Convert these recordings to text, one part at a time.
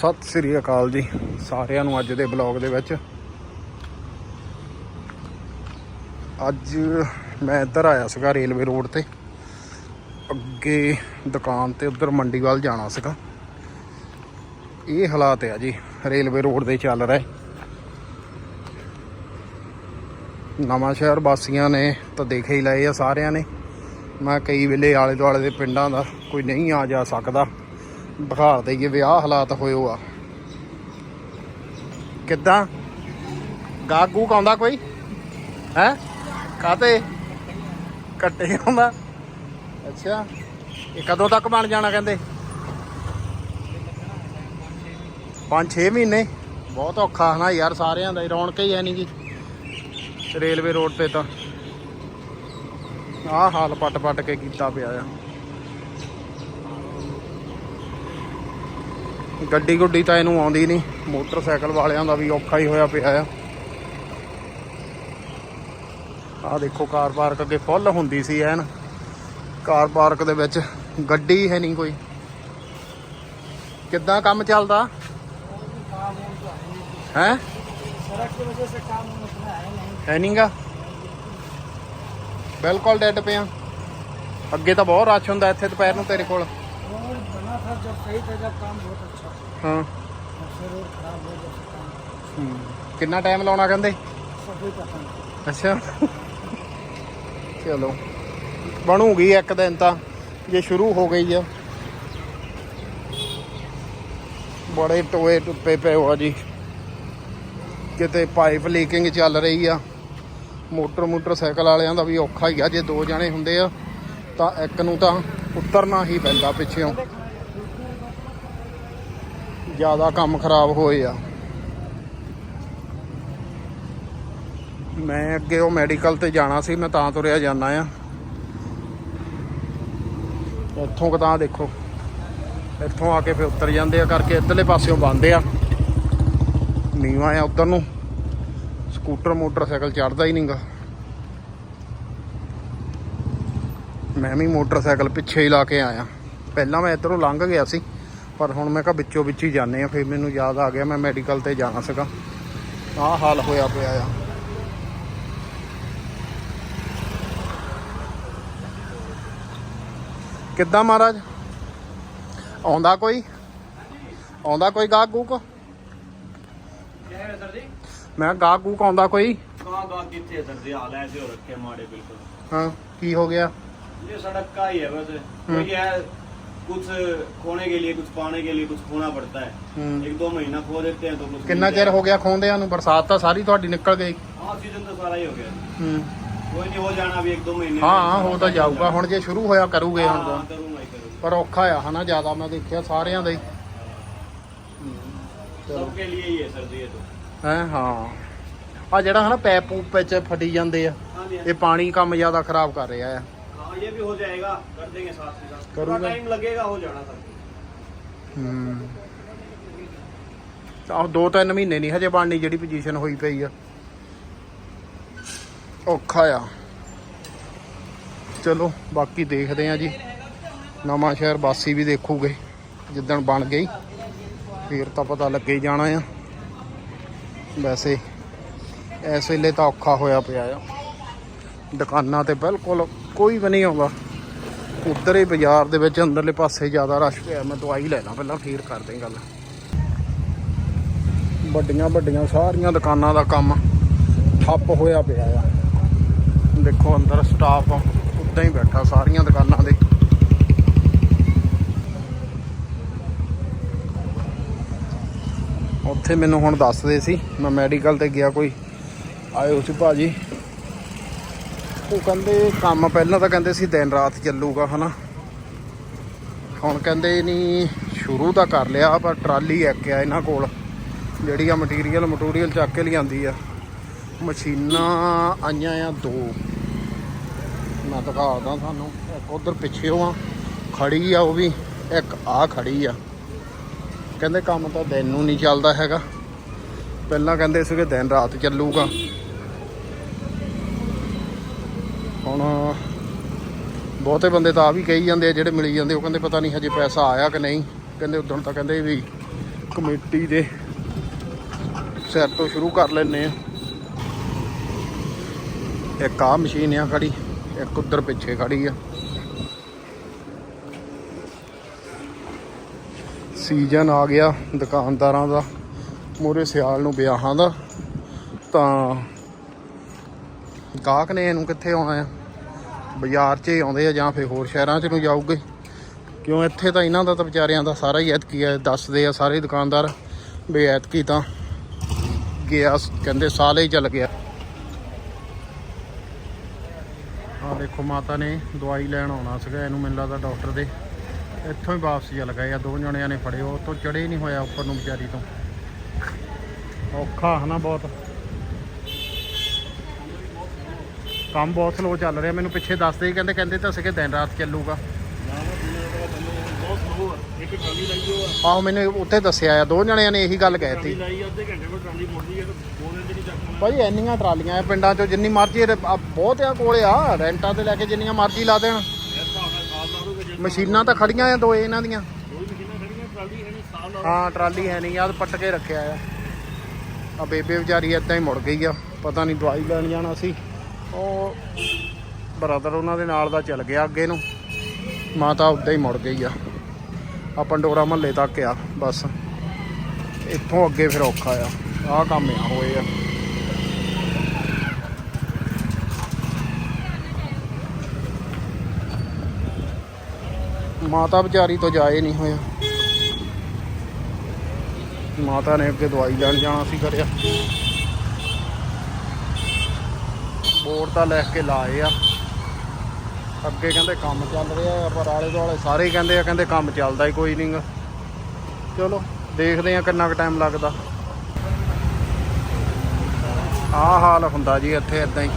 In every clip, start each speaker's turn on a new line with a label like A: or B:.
A: ਸਤਿ ਸ੍ਰੀ ਅਕਾਲ ਜੀ ਸਾਰਿਆਂ ਨੂੰ ਅੱਜ ਦੇ ਬਲੌਗ ਦੇ ਵਿੱਚ। ਅੱਜ ਮੈਂ ਇੱਧਰ ਆਇਆ ਸੀਗਾ ਰੇਲਵੇ ਰੋਡ ਤੇ। ਅੱਗੇ ਦੁਕਾਨ ਤੇ ਉੱਧਰ ਮੰਡੀ ਵੱਲ ਜਾਣਾ ਸੀਗਾ। ਇਹ ਹਾਲਾਤ ਆ ਜੀ, ਰੇਲਵੇ ਰੋਡ ਦੇ ਚੱਲ ਰਹੇ। ਨਵਾਂ ਸ਼ਹਿਰ ਵਾਸੀਆਂ ਨੇ ਤਾਂ ਦੇਖੇ ਹੀ ਲਏ ਆ ਸਾਰਿਆਂ ਨੇ। ਮੈਂ ਕਈ ਵੇਲੇ ਆਲੇ ਦੁਆਲੇ ਦੇ ਪਿੰਡਾਂ ਦਾ ਕੋਈ ਨਹੀਂ ਆ ਜਾ ਸਕਦਾ। ਬੁਖਾਰ ਦੇ ਵੀ ਆਹ ਹਾਲਾਤ ਹੋਏ ਆ ਕਿੱਦਾਂ? ਗਾਗੂ ਕਾਉਂਦਾ ਕੋਈ? ਹੈ? ਕਾਤੇ ਕੱਟੇ ਆਉਂਦਾ? ਅੱਛਾ। ਇਹ ਕਦੋਂ ਤੱਕ ਬਣ ਜਾਣਾ ਕਹਿੰਦੇ? 5-6 ਮਹੀਨੇ? ਬਹੁਤ ਔਖਾ ਹਨਾ ਯਾਰ, ਸਾਰਿਆਂ ਦਾ ਰੌਣਕ ਹੀ ਹੈ ਨਹੀਂ ਜੀ ਰੇਲਵੇ ਰੋਡ ਤੇ ਤਾਂ। ਆਹ ਹਾਲ ਪੱਟ ਪੱਟ ਕੇ ਕੀਤਾ ਪਿਆ ਆ। ਗੱਡੀ ਗੁੱਡੀ ਤਾਂ ਇਹਨੂੰ ਆਉਂਦੀ ਨਹੀਂ। ਮੋਟਰਸਾਈਕਲ ਵਾਲਿਆਂ ਦਾ ਵੀ ਔਖਾ ਹੀ ਹੋਇਆ ਪਿਆ ਆ। ਆ ਦੇਖੋ, ਕਾਰ ਪਾਰਕ ਅੱਗੇ ਫੁੱਲ ਹੁੰਦੀ ਸੀ ਐਨ। ਕਾਰ ਪਾਰਕ ਦੇ ਵਿੱਚ ਗੱਡੀ ਹੈ ਨਹੀਂ ਕੋਈ। ਕਿੱਦਾਂ ਕੰਮ ਚੱਲਦਾ? ਹੈ? ਹੈ ਨਹੀਂਗਾ? ਬਿਲਕੁਲ ਡੈਡ ਪਿਆ। ਅੱਗੇ ਤਾਂ ਬਹੁਤ ਰਸ਼ ਹੁੰਦਾ ਇੱਥੇ ਦੁਪਹਿਰ ਨੂੰ ਤੇਰੇ ਕੋਲ।
B: रोड बना था जब सही था जब काम बहुत अच्छा था
A: ਹਾਂ
B: जब से रोड खराब हो जब से काम
A: ਹੂੰ। ਕਿੰਨਾ ਟਾਈਮ ਲਾਉਣਾ ਕਹਿੰਦੇ
B: सब कोई पता नहीं
A: ਅੱਛਾ ਚਲੋ ਬਣੂਗੀ ਇੱਕ ਦਿਨ ਤਾਂ ਜੇ ਸ਼ੁਰੂ ਹੋ ਗਈ ਆ ਬੜੇ ਟੋਏ ਟੁੱਪੇ ਪਏ ਹੋ ਆ ਜੀ ਕਿਤੇ ਪਾਈਪ ਲੀਕਿੰਗ ਚੱਲ ਰਹੀ ਆ ਮੋਟਰ ਮੋਟਰਸਾਈਕਲ ਵਾਲਿਆਂ ਦਾ ਵੀ ਔਖਾ ਹੀ ਆ ਜੇ ਦੋ ਜਣੇ ਹੁੰਦੇ ਆ ਤਾਂ ਇੱਕ ਨੂੰ ਤਾਂ ਉਤਰਨਾ ਹੀ ਪੈਂਦਾ ਪਿੱਛੇੋਂ ਜ਼ਿਆਦਾ ਕੰਮ ਖਰਾਬ ਹੋਏ ਆ। ਮੈਂ ਅੱਗੇ ਉਹ ਮੈਡੀਕਲ ਤੇ ਜਾਣਾ ਸੀ, ਮੈਂ ਤਾਂ ਤੁਰਿਆ ਜਾਣਾ ਆ। ਇੱਥੋਂ ਕਦਾਂ ਦੇਖੋ, ਇੱਥੋਂ ਆ ਕੇ ਫਿਰ ਉੱਤਰ ਜਾਂਦੇ ਆ ਕਰਕੇ ਇੱਧਰਲੇ ਪਾਸਿਓਂ ਬੰਦੇ ਆ। ਨੀਵਾਂ ਆ ਉੱਧਰ ਨੂੰ। ਸਕੂਟਰ, ਮੋਟਰਸਾਈਕਲ ਚੜਦਾ ਹੀ ਨਹੀਂਗਾ ਮੈਂ ਵੀ ਮੋਟਰਸਾਈਕਲ ਪਿੱਛੇ ਹੀ ਲਾ ਕੇ ਆਇਆ। ਪਹਿਲਾਂ ਮੈਂ ਇੱਧਰੋਂ ਲੰਘ ਗਿਆ ਸੀ। ਪਰ ਹੁਣ ਮੈਂ ਕਿਹਾ ਵਿੱਚੋਂ ਵਿੱਚ ਹੀ ਜਾਣੇ ਆ ਫਿਰ ਮੈਨੂੰ ਯਾਦ ਆ ਗਿਆ ਮੈਂ ਮੈਡੀਕਲ ਤੇ ਜਾਣਾ ਸੀਗਾ। ਆਹ ਹਾਲ ਹੋਇਆ ਪਿਆ ਆ। ਕਿੱਦਾਂ ਮਹਾਰਾਜ? ਆਉਂਦਾ ਕੋਈ? ਆਉਂਦਾ ਕੋਈ ਗਾਹਕ ਗੂਕ ਮੈਂ ਗਾਹਕ ਗੂਕ ਆਉਂਦਾ ਕੋਈ?
C: ਕਾ ਗਾ ਕਿੱਥੇ ਸਰ ਜੀ? ਹਾਲ ਐ ਜੋ ਰੱਖੇ ਮਾੜੇ ਬਿਲਕੁਲ।
A: ਹਾਂ ਕੀ ਹੋ ਗਿਆ?
C: ਇਹ ਸੜਕ ਕਾ ਹੀ ਹੈ ਬਸ। ਕੋਈ ਹੈ कुछ खोने के लिए कुछ पाने के लिए कुछ खोना पड़ता है
A: हम्म।
C: एक दो महीना खो देते हैं तो कुछ
A: ਕਿੰਨਾ
C: मिल
A: ਚਿਰ
C: जाए।
A: ਹੋ ਗਿਆ ਖੋਂਦਿਆਂ ਨੂੰ ਬਰਸਾਤ ਤਾਂ ਸਾਰੀ ਤੁਹਾਡੀ ਨਿਕਲ ਗਈ
C: हाँ सीजन तो सारा ही हो गया
A: ਹੂੰ
C: कोई नहीं हो जाना अभी एक दो महीने
A: ਹਾਂ
C: में।
A: ਹਾਂ ਹੋ ਤਾਂ ਜਾਊਗਾ ਹੁਣ ਜੇ ਸ਼ੁਰੂ ਹੋਇਆ ਕਰੂਗੇ
C: हाँ,
A: ਹੁਣ ਤਾਂ
C: हाँ, करूंगा ही करूंगा
A: ਪਰ ਔਖਾ ਆ ਹਨਾ ਜ਼ਿਆਦਾ ਮੈਂ ਦੇਖਿਆ ਸਾਰਿਆਂ ਦਾ ਹੀ ਚਲੋ
C: सबके लिए ही है सर जी ये तो
A: ਹੈ ਹਾਂ ਆ ਜਿਹੜਾ ਹਨਾ ਪੈਪ ਪੂਪ ਵਿੱਚ ਫਟੀ ਜਾਂਦੇ ਆ
C: हाँ जी
A: ਇਹ ਪਾਣੀ ਕੰਮ ਜ਼ਿਆਦਾ ਖਰਾਬ ਕਰ ਰਿਹਾ ਆ
C: हाँ ये भी हो जाएगा कर देंगे साथ ही साथ थोड़ा
A: करूंगा।
C: टाइम लगेगा हो जाना सर
A: ਹੂੰ ਤਾਂ ਦੋ ਤਿੰਨ ਮਹੀਨੇ ਨਹੀਂ ਹਜੇ ਬਣਨੀ ਜਿਹੜੀ ਪੋਜੀਸ਼ਨ ਹੋਈ ਪਈ ਆ ਔਖਾ ਆ ਚਲੋ ਬਾਕੀ ਦੇਖਦੇ ਆ ਜੀ ਨਵਾਂ ਸ਼ਹਿਰ ਵਾਸੀ ਵੀ ਦੇਖੂਗੇ ਜਿੱਦਣ ਬਣ ਗਈ ਫੇਰ ਤਾਂ ਪਤਾ ਲੱਗੇ ਹੀ ਜਾਣਾ ਆ ਵੈਸੇ ਇਸ ਵੇਲੇ ਤਾਂ ਔਖਾ ਹੋਇਆ ਪਿਆ ਆ ਦੁਕਾਨਾਂ ਤੇ ਬਿਲਕੁਲ ਕੋਈ ਵੀ ਨਹੀਂ ਆਉਂਦਾ। ਉੱਧਰ ਹੀ ਬਾਜ਼ਾਰ ਦੇ ਵਿੱਚ ਅੰਦਰਲੇ ਪਾਸੇ ਜ਼ਿਆਦਾ ਰਸ਼ ਪਿਆ ਮੈਂ ਦਵਾਈ ਲੈ ਲਾਂ ਪਹਿਲਾਂ, ਫੇਰ ਕਰਦੇ ਗੱਲ। ਵੱਡੀਆਂ ਵੱਡੀਆਂ ਸਾਰੀਆਂ ਦੁਕਾਨਾਂ ਦਾ ਕੰਮ ਠੱਪ ਹੋਇਆ ਪਿਆ ਆ। ਦੇਖੋ ਅੰਦਰ ਸਟਾਫ ਉੱਦਾਂ ਹੀ ਬੈਠਾ ਸਾਰੀਆਂ ਦੁਕਾਨਾਂ ਦੇ। ਉੱਥੇ ਮੈਨੂੰ ਹੁਣ ਦੱਸਦੇ ਸੀ, ਮੈਂ ਮੈਡੀਕਲ ਤੇ ਗਿਆ ਕੋਈ। ਆਇਓ ਸੀ ਭਾਜੀ। ਉਹ ਕਹਿੰਦੇ ਕੰਮ ਪਹਿਲਾਂ ਤਾਂ ਕਹਿੰਦੇ ਸੀ ਦਿਨ ਰਾਤ ਚੱਲੂਗਾ, ਹਨਾ। ਹੁਣ ਕਹਿੰਦੇ ਨਹੀਂ ਸ਼ੁਰੂ ਤਾਂ ਕਰ ਲਿਆ, ਪਰ ਟਰਾਲੀ ਇੱਕ ਆ ਇਹਨਾਂ ਕੋਲ, ਜਿਹੜੀ ਆ ਮਟੀਰੀਅਲ ਮਟੂਰੀਅਲ ਚੱਕ ਕੇ ਲਿਆਂਦੀ ਆ। ਮਸ਼ੀਨਾਂ ਆਈਆਂ ਆ ਦੋ। ਮੈਂ ਦਿਖਾਦਾ ਤੁਹਾਨੂੰ, ਇੱਕ ਉਧਰ ਪਿੱਛੇ ਆ, ਖੜੀ ਆ ਉਹ ਵੀ, ਇੱਕ ਆ ਖੜੀ ਆ। ਕਹਿੰਦੇ ਕੰਮ ਤਾਂ ਦਿਨ ਨੂੰ ਨਹੀਂ ਚੱਲਦਾ ਹੈਗਾ। ਪਹਿਲਾਂ ਕਹਿੰਦੇ ਸੀਗੇ ਦਿਨ ਰਾਤ ਚੱਲੂਗਾ। ਹੁਣ ਬਹੁਤੇ ਬੰਦੇ ਤਾਂ ਆ ਵੀ ਕਹੀ ਜਾਂਦੇ ਆ, ਜਿਹੜੇ ਮਿਲੀ ਜਾਂਦੇ, ਉਹ ਕਹਿੰਦੇ ਪਤਾ ਨਹੀਂ ਹਜੇ ਪੈਸਾ ਆਇਆ ਕਿ ਨਹੀਂ। ਕਹਿੰਦੇ ਉਦੋਂ ਤਾਂ ਕਹਿੰਦੇ ਵੀ ਕਮੇਟੀ ਦੇ ਸਿਰ ਤੋਂ ਸ਼ੁਰੂ ਕਰ ਲੈਨੇ ਆ। ਇੱਕ ਆ ਮਸ਼ੀਨ ਆ ਖੜੀ, ਇੱਕ ਉੱਧਰ ਪਿੱਛੇ ਖੜੀ ਆ। ਸੀਜ਼ਨ ਆ ਗਿਆ ਦੁਕਾਨਦਾਰਾਂ ਦਾ ਮੂਰੇ ਸਿਆਲ ਨੂੰ ਵਿਆਹਾਂ ਦਾ। ਤਾਂ ਗਾਹਕ ਨੇ ਇਹਨੂੰ ਕਿੱਥੇ ਆਉਣਾ ਆ? ਬਾਜ਼ਾਰ 'ਚ ਹੀ ਆਉਂਦੇ ਆ ਜਾਂ ਫਿਰ ਹੋਰ ਸ਼ਹਿਰਾਂ 'ਚ ਨੂੰ ਜਾਊਗੇ। ਕਿਉਂ ਇੱਥੇ ਤਾਂ ਇਹਨਾਂ ਦਾ ਤਾਂ ਵਿਚਾਰਿਆਂ ਦਾ ਸਾਰਾ ਹੀ ਐਤਕੀ ਹੈ ਦੱਸਦੇ ਆ ਸਾਰੇ ਦੁਕਾਨਦਾਰ ਵੀ ਐਤਕੀ ਤਾਂ ਗਿਆ ਕਹਿੰਦੇ ਸਾਲ ਹੀ ਚੱਲ ਗਿਆ। ਆ ਦੇਖੋ ਮਾਤਾ ਨੇ ਦਵਾਈ ਲੈਣ ਆਉਣਾ ਸੀਗਾ, ਇਹਨੂੰ ਮੈਨੂੰ ਲੱਗਦਾ ਡਾਕਟਰ ਦੇ। ਇੱਥੋਂ ਹੀ ਵਾਪਸ ਚੱਲ ਗਏ ਆ, ਦੋ ਜਣਿਆਂ ਨੇ ਫੜੇ, ਉਹ ਤੋਂ ਚੜੇ ਨਹੀਂ ਹੋਇਆ ਉੱਪਰ ਨੂੰ ਵਿਚਾਰੀ ਤੋਂ। ਔਖਾ ਹਨਾ ਬਹੁਤ। ਕੰਮ ਬਹੁਤ ਸਲੋ ਚੱਲ ਰਿਹਾ, ਮੈਨੂੰ ਪਿੱਛੇ ਦੱਸਦੇ ਹੀ ਕਹਿੰਦੇ ਕਹਿੰਦੇ ਤਾਂ ਸੀਗੇ ਦਿਨ ਰਾਤ ਚੱਲੂਗਾ। ਆਹੋ, ਮੈਨੂੰ ਉੱਥੇ ਦੱਸਿਆ ਆ, ਦੋ ਜਣਿਆਂ ਨੇ ਇਹੀ ਗੱਲ ਕਹਿ ਦਿੱਤੀ।
D: ਲਾਈ
A: ਭਾਈ, ਇੰਨੀਆਂ ਟਰਾਲੀਆਂ ਆ ਪਿੰਡਾਂ 'ਚੋਂ, ਜਿੰਨੀ ਮਰਜ਼ੀ ਰ- ਆ ਬਹੁਤ ਆ ਕੋਲੇ ਆ, ਰੈਂਟਾਂ ਤੇ ਲੈ ਕੇ ਜਿੰਨੀਆਂ ਮਰਜ਼ੀ ਲਾ ਦੇਣ। ਮਸ਼ੀਨਾਂ ਤਾਂ ਖੜੀਆਂ ਆ ਦੋ ਇਹਨਾਂ ਦੀਆਂ।
D: ਹਾਂ, ਟਰਾਲੀ ਹੈ ਨਹੀਂ
A: ਯਾਰ ਪੱਟ ਕੇ ਰੱਖਿਆ ਆ। ਆ ਬੇਬੇ ਵਿਚਾਰੀ ਏਦਾਂ ਹੀ ਮੁੜ ਗਈ ਆ, ਪਤਾ ਨਹੀਂ ਦਵਾਈ ਲੈਣ ਜਾਣਾ ਸੀ। ਉਹ ਬਰਾਦਰ ਉਹਨਾਂ ਦੇ ਨਾਲ ਦਾ ਚੱਲ ਗਿਆ ਅੱਗੇ ਨੂੰ। ਮਾਤਾ ਉੱਦਾਂ ਹੀ ਮੁੜ ਗਈ ਆ। ਆ ਪੰਡੋਰਾ ਮਹੱਲੇ ਤੱਕ ਆ, ਬਸ। ਇੱਥੋਂ ਅੱਗੇ ਫਿਰ ਔਖਾ ਆ। ਆਹ ਕੰਮ ਆ, ਹੋਏ ਆ। ਮਾਤਾ ਵਿਚਾਰੀ ਤੋਂ ਜਾਏ ਨਹੀਂ ਹੋਇਆ। ਮਾਤਾ ਨੇ ਅੱਗੇ ਦਵਾਈ ਲੈਣ ਜਾਣਾ ਸੀ ਕਰਿਆ ਬੋਰਡ ਤਾਂ ਲਿਖ ਕੇ ਲਾਏ ਆ। ਅੱਗੇ ਕਹਿੰਦੇ ਕੰਮ ਚੱਲ ਰਿਹਾ ਆ, ਪਰ ਆਲੇ ਦੁਆਲੇ ਸਾਰੇ ਕਹਿੰਦੇ ਆ, ਕਹਿੰਦੇ ਕੰਮ ਚੱਲਦਾ ਹੀ ਕੋਈ ਨਹੀਂਗਾ ਚਲੋ, ਦੇਖਦੇ ਆ ਕਿੰਨਾ ਕੁ ਟਾਈਮ ਲੱਗਦਾ। ਆਹ ਹਾਲ ਹੁੰਦਾ ਜੀ ਇੱਥੇ ਇਦਾਂ ਹੀ।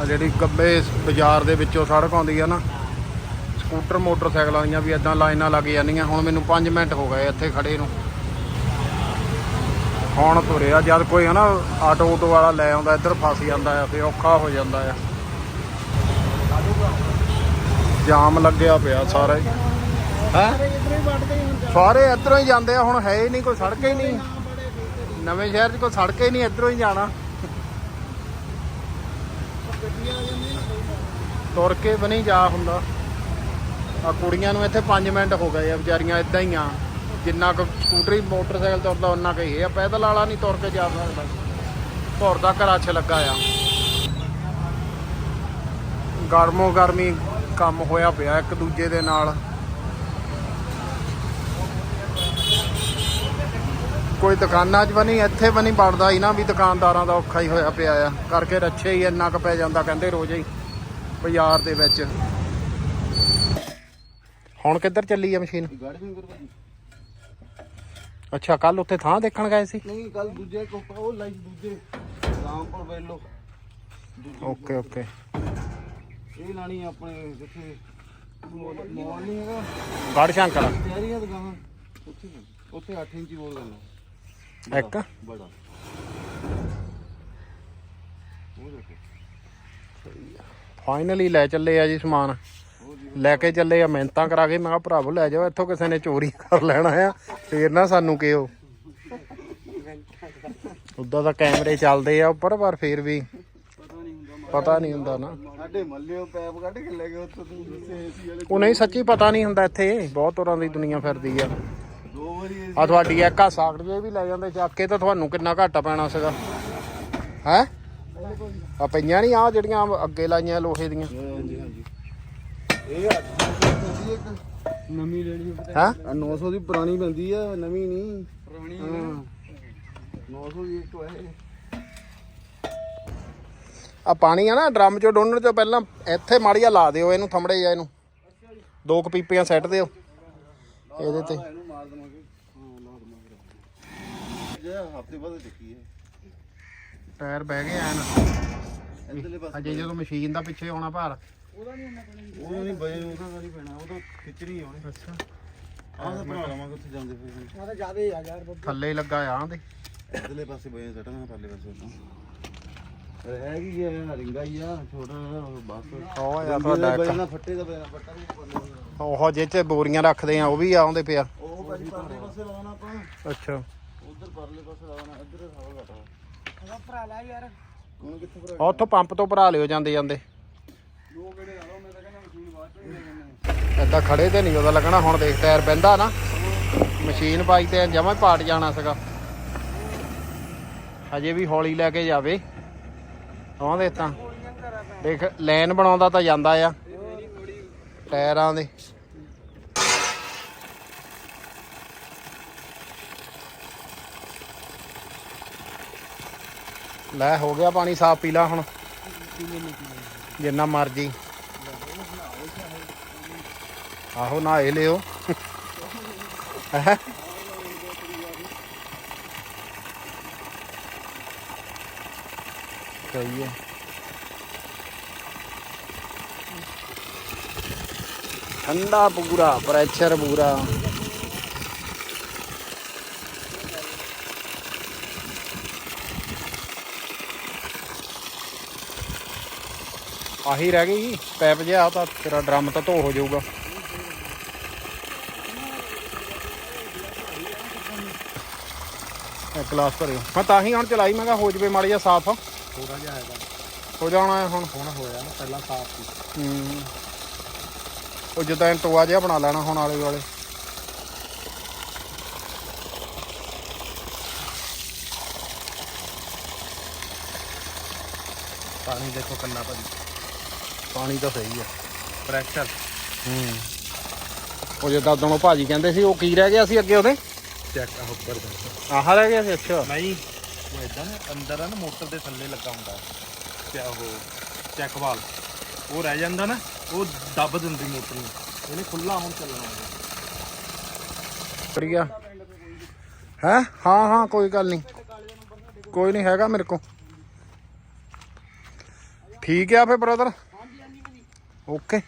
A: ਆ ਜਿਹੜੀ ਗੱਬੇ ਬਾਜ਼ਾਰ ਦੇ ਵਿੱਚੋਂ ਸੜਕ ਆਉਂਦੀ ਆ ਨਾ, ਸਕੂਟਰ ਮੋਟਰਸਾਈਕਲਾਂ ਦੀਆਂ ਵੀ ਇਦਾਂ ਲਾਈਨਾਂ ਲੱਗ ਜਾਂਦੀਆਂ। ਹੁਣ ਮੈਨੂੰ 5 ਮਿੰਟ ਹੋ ਗਏ ਇੱਥੇ ਖੜੇ ਨੂੰ। ਹੁਣ ਤੁਰਿਆ, ਜਦ ਕੋਈ ਹਨਾ ਆਟੋ ਆਟੋ ਵਾਲਾ ਲੈ ਆਉਂਦਾ, ਇੱਧਰ ਫਸ ਜਾਂਦਾ ਆ ਫੇ ਔਖਾ ਹੋ ਜਾਂਦਾ ਆ। ਜਾਮ ਲੱਗਿਆ ਪਿਆ ਸਾਰਾ ਹੀ। ਹੈ? ਸਾਰੇ ਇੱਧਰੋਂ ਹੀ ਜਾਂਦੇ ਆ, ਹੁਣ ਹੈ ਹੀ ਨਹੀਂ, ਕੋਈ ਸੜਕ ਹੀ ਨਹੀਂ। ਨਵੇਂ ਸ਼ਹਿਰ 'ਚ ਕੋਈ ਸੜਕ ਹੀ ਨਹੀਂ, ਇੱਧਰੋਂ ਹੀ ਜਾਣਾ। ਤੁਰ ਕੇ ਵੀ ਨਹੀਂ ਜਾ ਹੁੰਦਾ। ਆ ਕੁੜੀਆਂ ਨੂੰ ਇੱਥੇ 5 ਮਿੰਟ ਹੋ ਗਏ ਆ, ਵਿਚਾਰੀਆਂ ਇਦਾਂ ਹੀ ਆ। ਜਿੰਨਾ ਕੁ ਸਕੂਟਰੀ, ਮੋਟਰਸਾਈਕਲ ਤੁਰਦਾ ਉਨਾ ਕੁ ਹੀ ਪੈਦਲ ਵਾਲਾ ਨਹੀਂ ਤੁਰ ਕੇ ਜਾ ਸਕਦਾ। ਘਰ ਦਾ ਘਰਾ ਚ ਲੱਗਾ ਆ। ਗਰਮੋ ਗਰਮੀ ਕੰਮ ਹੋਇਆ ਪਿਆ ਇੱਕ ਦੂਜੇ ਦੇ ਨਾਲ। ਕੋਈ ਦੁਕਾਨਾਂ 'ਚ ਬਣੀ, ਇੱਥੇ ਬਣੀ, ਬਣਦਾ ਹੀ ਨਾ ਵੀ ਦੁਕਾਨਦਾਰਾਂ ਦਾ ਔਖਾ ਹੀ ਹੋਇਆ ਪਿਆ ਆ। ਕਰਕੇ ਰੱਛੇ ਹੀ ਇੰਨਾ ਕੁ ਪੈ ਜਾਂਦਾ ਕਹਿੰਦੇ ਰੋਜ਼ ਹੀ, ਬਾਜ਼ਾਰ ਦੇ ਵਿੱਚ। ਹੁਣ ਕਿੱਧਰ ਚੱਲੀ ਆ ਮਸ਼ੀਨ? ਅੱਛਾ ਕੱਲ ਉੱਥੇ ਥਾਂ ਦੇਖਣ ਗਏ ਸੀ?
C: ਨਹੀਂ ਕੱਲ ਦੂਜੇ ਕੋ ਉਹ ਲਾਈਕ ਦੂਜੇ। ਰਾਮਪੁਰ ਵੇਲੋ।
A: Okay okay.
C: ਇਹ ਲਾਣੀ ਆਪਣੇ ਜਿੱਥੇ ਮੋਲ ਨਹੀਂ ਹੈਗਾ।
A: ਗੜ ਸ਼ੰਕਰ।
C: ਤੇਰੀਆਂ ਦੁਕਾਨਾਂ। ਉੱਥੇ ਉੱਥੇ 8 ਇੰਚੀ ਬੋਲ ਕਰਨਾ।
A: ਇੱਕ।
C: ਬੜਾ।
A: ਫਾਈਨਲੀ ਲੈ ਚੱਲੇ ਆ ਜੀ ਸਮਾਨ। ਲੈ ਕੇ ਚੱਲੇ ਆ ਮਿਹਨਤਾਂ ਕਰਾ ਕੇ। ਮੈਂ ਕਿਹਾ ਭਰਾਵੋ ਲੈ ਜਾਓ ਇੱਥੋਂ ਕਿਸੇ ਨੇ ਚੋਰੀ ਕਰ ਲੈਣਾ ਆ। ਫੇਰ ਨਾ ਸਾਨੂੰ ਕਿਹੋ। ਉਦਾਂ ਤਾਂ ਕੈਮਰੇ ਚੱਲਦੇ ਆ ਉੱਪਰ ਪਰ ਫੇਰ ਵੀ ਪਤਾ ਨਹੀਂ ਹੁੰਦਾ ਨਾ।
C: ਸਾਡੇ ਮੱਲੇ ਪੈਪ ਕੱਢ ਕੇ ਲੈ ਗਏ ਉੱਥੇ ਤੂੰ ਏਸੀ ਵਾਲੇ
A: ਉਹ ਨਹੀਂ ਸੱਚੀ ਪਤਾ ਨਹੀਂ ਹੁੰਦਾ ਇੱਥੇ। ਬਹੁਤ ਤਰ੍ਹਾਂ ਦੀ ਦੁਨੀਆ ਫਿਰਦੀ ਆ।
C: ਦੋ ਵਾਰੀ
A: ਆ ਤੁਹਾਡੀ ਇੱਕ ਆ ਸਾਕੜੀਏ ਵੀ ਲੈ ਜਾਂਦੇ। ਚੱਕ ਕੇ ਤਾਂ ਤੁਹਾਨੂੰ ਕਿੰਨਾ ਘਾਟਾ ਪੈਣਾ ਸੀਗਾ। ਹੈ? ਆ ਪਈਆਂ ਨਹੀਂ ਆ ਜਿਹੜੀਆਂ ਅੱਗੇ ਲਾਈਆਂ ਲੋਹੇ ਦੀਆਂ।
C: ਹਾਂਜੀ ਹਾਂਜੀ। ਇਹ 800 ਇੱਕ ਨਵੀਂ ਲੈਣੀ
A: ਹੈ
C: 900 ਦੀ ਪੁਰਾਣੀ ਪੈਂਦੀ ਆ ਨਵੀਂ ਨਹੀਂ ਪੁਰਾਣੀ ਹਾਂ। 900 ਦੀ ਇੱਕ ਹੈ
A: ਆ ਪਾਣੀ ਆ ਨਾ ਡਰਮ ਚੋਂ ਡੋਨਣ ਤੋਂ ਪਹਿਲਾਂ ਇੱਥੇ ਮਾੜੀਆ ਲਾ ਦਿਓ ਇਹਨੂੰ ਥੰਮੜੇ ਜਾ ਇਹਨੂੰ। ਦੋ ਕੁ ਪੀਪੀਆਂ ਸੈੱਟ ਦਿਓ ਇਹਦੇ ਤੇ।
C: ਇਹਨੂੰ ਮਾਰ ਦਵਾਂਗੇ। ਹਾਂ ਲਾ ਦਵਾਂਗੇ। ਜੇ ਹਫ਼ਤੇ ਬਾਅਦ ਚੱਕੀ ਹੈ
A: ਟਾਇਰ ਬਹਿ ਗਏ ਐਨ। ਅਜੇ ਜਦੋਂ ਮਸ਼ੀਨ ਦਾ ਪਿੱਛੇ ਆਉਣਾ ਭਾਰ
C: ਉਹਦਾ ਨਹੀਂ ਬਜੇ ਉਹਦਾ ਤਾਂ ਪੈਣਾ ਉਹਦਾ ਖਿੱਚਣੀ ਆ
A: ਅੱਛਾ।
C: ਆਹ ਤਾਂ ਬਣਾ ਲਵਾਂਗੇ ਉੱਥੇ ਜਾਂਦੇ ਫਿਰ
B: ਮੈਂ ਤਾਂ ਜ਼ਿਆਦਾ ਆ ਯਾਰ ਬੱਬੂ।
A: ਥੱਲੇ ਹੀ ਲੱਗਾ ਆ ਆਂਦੇ
C: ਇਧਰਲੇ ਪਾਸੇ ਬਜੇ ਸੱਟਣਾ ਪਰਲੇ ਪਾਸੇ ਉਹਦਾ ਰਹਿ ਗਈ ਆ ਰਿੰਗਾ ਹੀ ਆ ਛੋਟਾ ਬਸ।
A: ਉਹ ਆ ਤੁਹਾਡਾ ਬਜੇ ਇੱਕ।
C: ਨਾ ਫੱਟੇ ਦਾ ਬਜੇ ਫੱਟਾ ਵੀ
A: ਉਹ ਜੇ ਚ ਬੋਰੀਆਂ ਰੱਖਦੇ ਆ ਉਹ ਵੀ ਆਉਂਦੇ ਪਿਆ।
C: ਉਹ
B: ਭਾਜੀ ਪਰਲੇ
A: ਪਾਸੇ ਲਾਉਣਾ ਪੰਪ ਤੋਂ ਭਰਾ ਲਿਓ ਜਾਂਦੇ ਜਾਂਦੇ ਏਦਾਂ ਖੜੇ ਤੇ ਨਹੀਂ ਉਹਦਾ ਲੱਗਣਾ, ਹੁਣ ਦੇਖ ਟਾਇਰ ਪੈਂਦਾ ਨਾ। ਮਸ਼ੀਨ ਪਾਈ ਤੇ ਜਮਾ ਹੀ ਪਾਟ ਜਾਣਾ ਸੀਗਾ। ਅਜੇ ਵੀ ਹੌਲੀ ਲੈ ਕੇ ਜਾਵੇ। ਆਉਂਦੇ ਤਾਂ। ਦੇਖ, ਲਾਈਨ ਬਣਾਉਂਦਾ ਤਾਂ ਜਾਂਦਾ ਆ। ਟਾਇਰਾਂ ਦੇ। ਲੈ, ਹੋ ਗਿਆ ਪਾਣੀ, ਸਾਫ਼ ਪੀ ਲਾ ਹੁਣ। ਜਿੰਨਾ ਮਰਜ਼ੀ। ਆਹੋ ਨਹਾਏ ਲਿਓ। ਹੈਂ? ਸਹੀ ਹੈ। ਠੰਡਾ ਪੂਰਾ ਪ੍ਰੈਸ਼ਰ ਪੂਰਾ। ਆਹੀ ਰਹਿ ਗਈ ਪੈਪ ਜਿਹਾ ਤਾਂ ਤੇਰਾ ਡਰਮ ਤਾਂ ਧੋ ਹੋ ਜਾਊਗਾ। ਇੱਕ ਗਲਾਸ ਭਰਿਓ। ਮੈਂ ਤਾਂ ਹੀ ਹੁਣ ਚਲਾਈ ਮੈਂ ਕਿਹਾ ਹੋ ਜਵੇ ਮਾੜੀ ਜਿਹਾ ਸਾਫ਼।
D: ਥੋੜਾ ਜਿਹਾ ਹੈਗਾ।
A: ਹੋ ਜਾਣਾ ਹੁਣ।
D: ਹੁਣ ਹੋਇਆ ਨਾ ਪਹਿਲਾਂ ਸਾਫ਼ ਸੀ।
A: ਹੂੰ। ਉਹ ਜਿੱਦਾਂ ਟੋਆ ਜਿਹਾ ਬਣਾ ਲੈਣਾ ਹੁਣ ਆਲੇ ਵਾਲੇ
D: ਪਾਣੀ ਦੇਖੋ ਕੰਨਾ ਭਾਜੀ
A: ਪਾਣੀ ਤਾਂ ਸਹੀ ਆ।
D: ਪ੍ਰੈਸ਼ਰ
A: ਹੂੰ। ਉਹ ਜਿੱਦਾਂ ਦੋਨੋਂ ਭਾਜੀ ਕਹਿੰਦੇ ਸੀ ਉਹ ਕੀ ਰਹਿ ਗਿਆ ਸੀ ਅੱਗੇ ਉਹਦੇ?
D: ਚੈੱਕ ਆ ਉੱਪਰ ਦਾ
A: ਆਹ ਰਹਿ ਗਿਆ ਸੀ ਅੱਛਾ।
D: ਨਹੀਂ ਉਹ ਇਦਾਂ ਅੰਦਰ ਆ ਨਾ ਮੋਟਰ ਦੇ ਥੱਲੇ ਲੱਗਾ ਹੁੰਦਾ। ਤੇ ਉਹ ਚੈੱਕ ਵਾਲ ਉਹ ਰਹਿ ਜਾਂਦਾ ਨਾ ਉਹ ਦੱਬ ਦਿੰਦੀ ਮੋਟਰ ਨੂੰ। ਇਹਨੇ ਖੁੱਲਾ ਹੁਣ ਚੱਲਣਾ
A: ਵਧੀਆ ਹੈ? ਹਾਂ ਹਾਂ ਕੋਈ ਗੱਲ ਨਹੀਂ। ਕੋਈ ਨਹੀਂ ਹੈਗਾ ਮੇਰੇ ਕੋ ਠੀਕ ਆ ਫੇ ਬ੍ਰਦਰ ਓਕੇ।